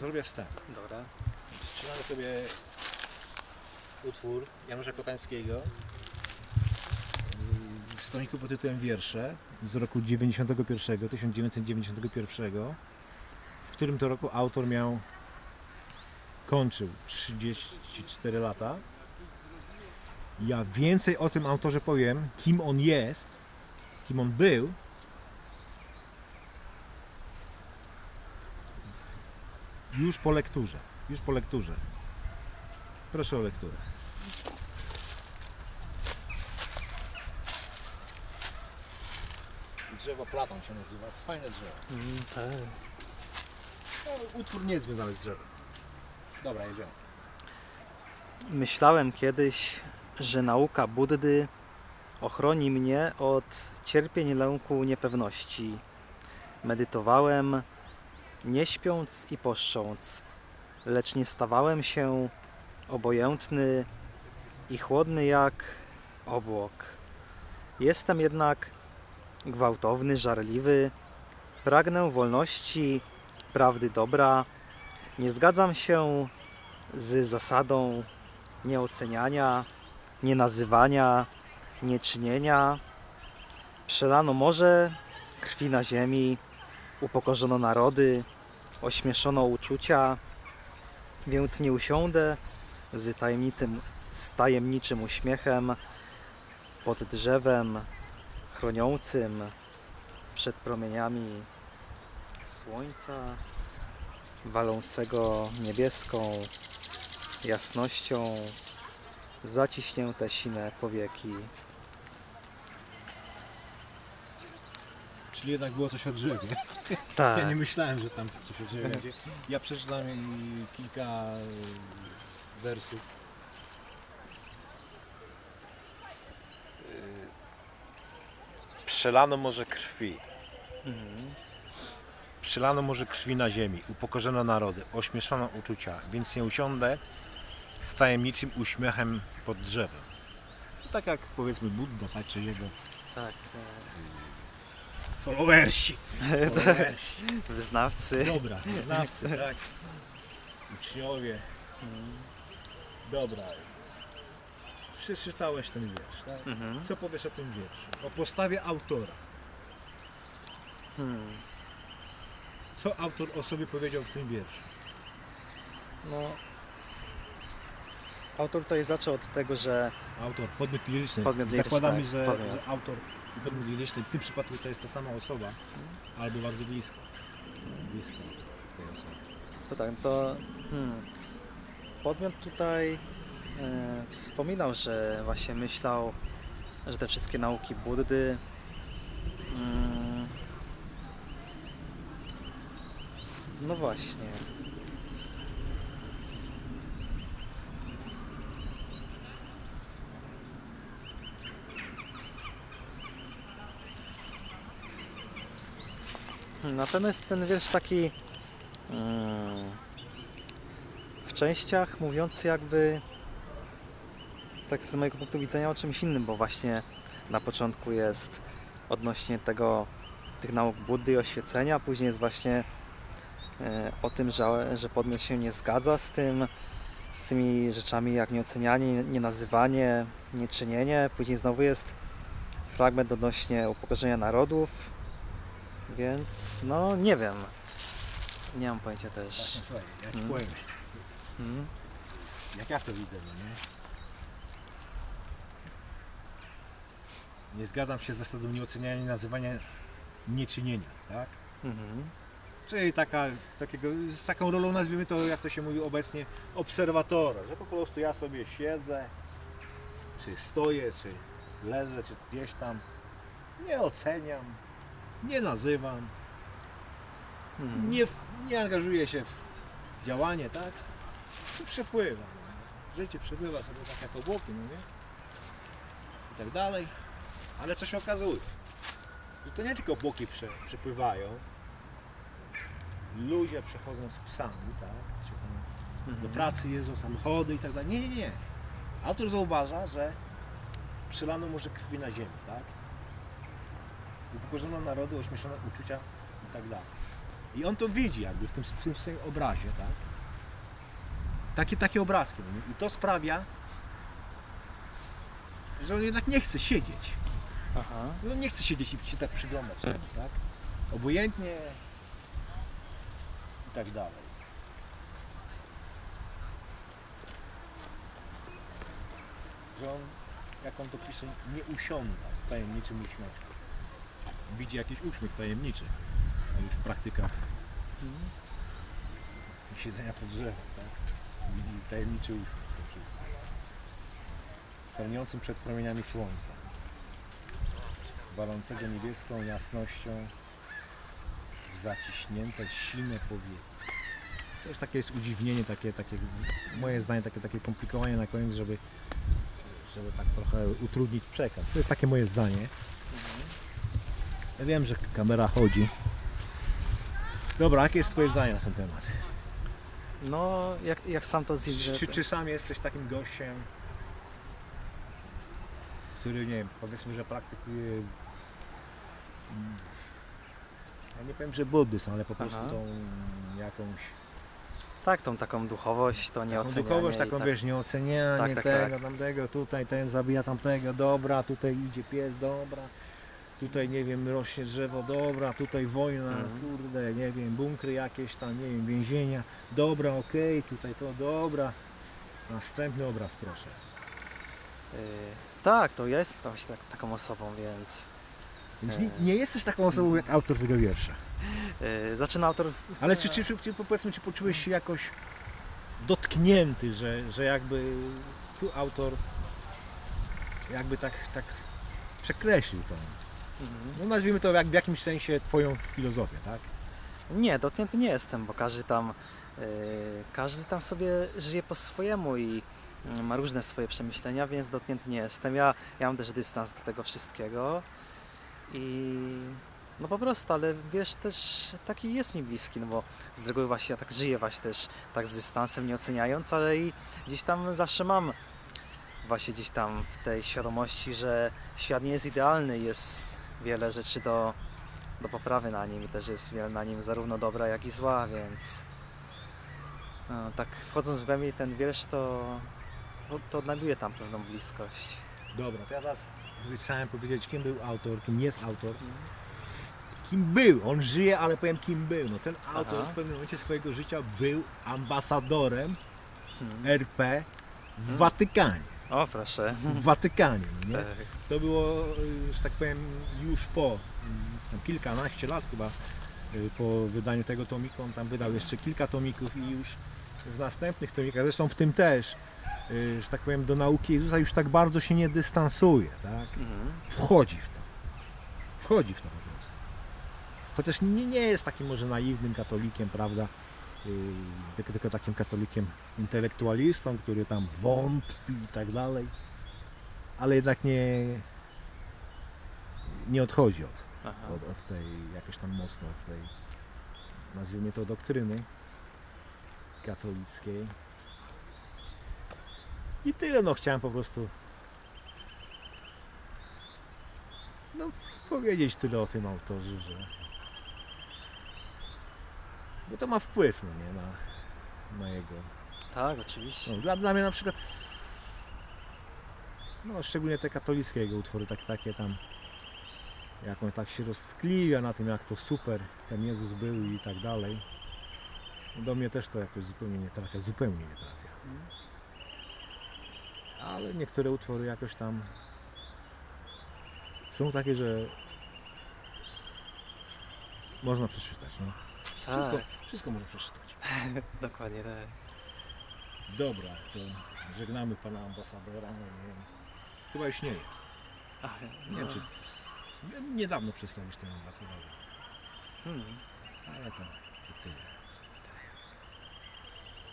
Zrobię wstęp. Dobra. Przeczytamy sobie utwór Janusza Kotańskiego w stoniku pod tytułem Wiersze z roku 91, 1991, w którym to roku autor miał, kończył 34 lata. Ja więcej o tym autorze powiem, kim on jest, kim on był, już po lekturze. Już po lekturze. Proszę o lekturę. Drzewo Platon się nazywa. To fajne drzewo. Mm, tak. No, utwór nie jest związany z drzewem. Dobra, jedziemy. Myślałem kiedyś, że nauka Buddy ochroni mnie od cierpień, lęku, niepewności. Medytowałem, nie śpiąc i poszcząc, lecz nie stawałem się obojętny i chłodny jak obłok. Jestem jednak gwałtowny, żarliwy, pragnę wolności, prawdy dobra. Nie zgadzam się z zasadą nieoceniania, nienazywania, nieczynienia. Przelano morze, krwi na ziemi, upokorzono narody, ośmieszono uczucia, więc nie usiądę z, z tajemniczym uśmiechem pod drzewem chroniącym przed promieniami słońca walącego niebieską jasnością w zaciśnięte sine powieki. Czyli jednak było coś o drzewie. Tak, Ja nie myślałem, że tam coś o drzewie będzie. Ja przeczytam kilka y, wersów. Przelano morze krwi. mhm. Przelano morze krwi na ziemi, upokorzono narody, ośmieszono uczucia, więc nie usiądę z tajemniczym uśmiechem pod drzewem. Tak jak powiedzmy Budda, tak, czy jego tak, followersi. followersi. wyznawcy. Dobra, znawcy, tak. Uczniowie. Dobra. Przeczytałeś ten wiersz, tak? Mhm. Co powiesz o tym wierszu? O postawie autora. Hmm. Co autor o sobie powiedział w tym wierszu? No, autor tutaj zaczął od tego, że Autor, podmiot liryczny. Podmiot liryczny, Zakładamy, tak, że, podmiot. że autor i podmiot liryczny w tym przypadku to jest ta sama osoba, albo bardzo blisko. Blisko tej osoby. to tak, to hmm, podmiot tutaj e, wspominał, że właśnie myślał, że te wszystkie nauki Buddy mm, no właśnie. Na pewno jest ten wiersz taki mm, w częściach mówiący jakby tak z mojego punktu widzenia o czymś innym, bo właśnie na początku jest odnośnie tego tych nauk Buddy i oświecenia, później jest właśnie e, o tym, że, że podmiot się nie zgadza z tym, z tymi rzeczami jak nieocenianie, nienazywanie, nieczynienie. Później znowu jest fragment odnośnie upokorzenia narodów, więc no nie wiem. Nie mam pojęcia też. Właśnie, słuchaj, ja ci Mm. powiem, Mm. jak ja to widzę, no nie? Nie zgadzam się z zasadą nieoceniania, nazywania, nieczynienia, tak? Mhm. Czyli taka, takiego, z taką rolą nazwijmy to, jak to się mówi obecnie, obserwatora, że po prostu ja sobie siedzę, czy stoję, czy leżę, czy gdzieś tam, nie oceniam, nie nazywam, Mhm. nie, nie angażuję się w działanie, tak? I przepływam. no. Życie przepływa sobie tak jak obłoki, no nie? I tak dalej. Ale co się okazuje? Że to nie tylko obłoki prze, przepływają. Ludzie przechodzą z psami, tak? Czy tam do Mhm. pracy jeżdżą samochody i tak dalej. Nie, nie, nie. Autor zauważa, że przelano może krwi na ziemi, tak? Upokorzono narody, ośmieszono uczucia i tak dalej. I on to widzi jakby w tym, w tym swoim obrazie, tak? Takie, takie obrazki. no? I to sprawia, że on jednak nie chce siedzieć. Aha. No nie chce siedzieć i się tak przyglądać temu, tak? Obojętnie i tak dalej. Że on, jak on to pisze, nie usiąda z tajemniczym uśmiechem. Widzi jakiś uśmiech tajemniczy w praktykach siedzenia pod drzewem, tak? Widzi tajemniczy uśmiech w tym wszystkim. Pełniącym przed promieniami słońca walącego niebieską jasnością w zaciśnięte, sine powieki. Też takie jest udziwnienie, takie, takie moje zdanie, takie, takie komplikowanie na koniec, żeby, żeby tak trochę utrudnić przekaz. To jest takie moje zdanie. Ja wiem, że kamera chodzi. Dobra, jakie jest Twoje zdanie na ten temat? No, jak, jak sam to zjeżdżę. czy, czy sam jesteś takim gościem, który, nie wiem, powiedzmy, że praktykuje mm, ja nie powiem, że buddyzm, ale po prostu Aha. tą jakąś Tak, tą taką duchowość, to taką nieocenianie. duchowość, i taką tak. wiesz, nieocenianie Tak, tak, tego, tak. tamtego, tutaj ten zabija tamtego, dobra, tutaj idzie pies, dobra, tutaj nie wiem, rośnie drzewo, dobra, tutaj wojna, Mhm. kurde, nie wiem, bunkry jakieś tam, nie wiem, więzienia, dobra, okej, tutaj to, dobra. Następny obraz, proszę. Y, tak, to jest właśnie tak, taką osobą, więc Więc E. nie, nie jesteś taką osobą jak autor tego wiersza. y, zaczyna autor. Ale czy, czy, czy, czy powiedzmy, czy poczułeś się jakoś dotknięty, że, że jakby tu autor jakby tak, tak przekreślił to. Mhm. No nazwijmy to jak w jakimś sensie twoją filozofię, tak? Nie, dotknięty nie jestem, bo każdy tam, y, każdy tam sobie żyje po swojemu i y, ma różne swoje przemyślenia, więc dotknięty nie jestem. Ja, ja mam też dystans do tego wszystkiego i no po prostu, ale wiesz, też taki jest mi bliski, no bo z reguły właśnie ja tak żyję właśnie też tak z dystansem, nie oceniając, ale i gdzieś tam zawsze mam właśnie gdzieś tam w tej świadomości, że świat nie jest idealny, jest wiele rzeczy do, do poprawy na nim i też jest wiele na nim zarówno dobra, jak i zła, więc no, tak wchodząc w głębiej ten wiersz, to, to, to odnajduje tam pewną bliskość. Dobra, to ja teraz chciałem powiedzieć, kim był autor, kim jest autor. Kim był? On żyje, ale powiem kim był. No ten autor Aha. w pewnym momencie swojego życia był ambasadorem Hmm. RP w Hmm. Watykanie. O, proszę. W Watykanie, no nie? Tak. To było, y, że tak powiem, już po mm, tam kilkanaście lat chyba y, po wydaniu tego tomiku. On tam wydał jeszcze kilka tomików i już w następnych tomikach, zresztą w tym też, y, że tak powiem, do nauki Jezusa już tak bardzo się nie dystansuje, tak? Mhm. Wchodzi w to. Wchodzi w to po prostu. Chociaż nie, nie jest takim może naiwnym katolikiem, prawda? Yy, tylko, takim katolikiem intelektualistą, który tam wątpi i tak dalej. Ale jednak nie, nie odchodzi od, od, od tej jakoś tam mocno od tej nazwijmy to doktryny katolickiej. I tyle no chciałem po prostu no powiedzieć tyle o tym autorze, że bo to ma wpływ no nie, na, na jego Tak, oczywiście. no, dla, dla mnie na przykład no szczególnie te katolickie jego utwory tak, takie tam jak on tak się roztkliwia na tym jak to super ten Jezus był i tak dalej do mnie też to jakoś zupełnie nie trafia, zupełnie nie trafia ale niektóre utwory jakoś tam są takie, że można przeczytać no. Tak, wszystko, wszystko można przeczytać dokładnie tak. Dobra, to żegnamy pana ambasadora. No, nie wiem. Chyba już nie jest. Ach, Nie wiem, no. czy niedawno przestał być tym ambasadorem. Hmm. Ale to, to tyle.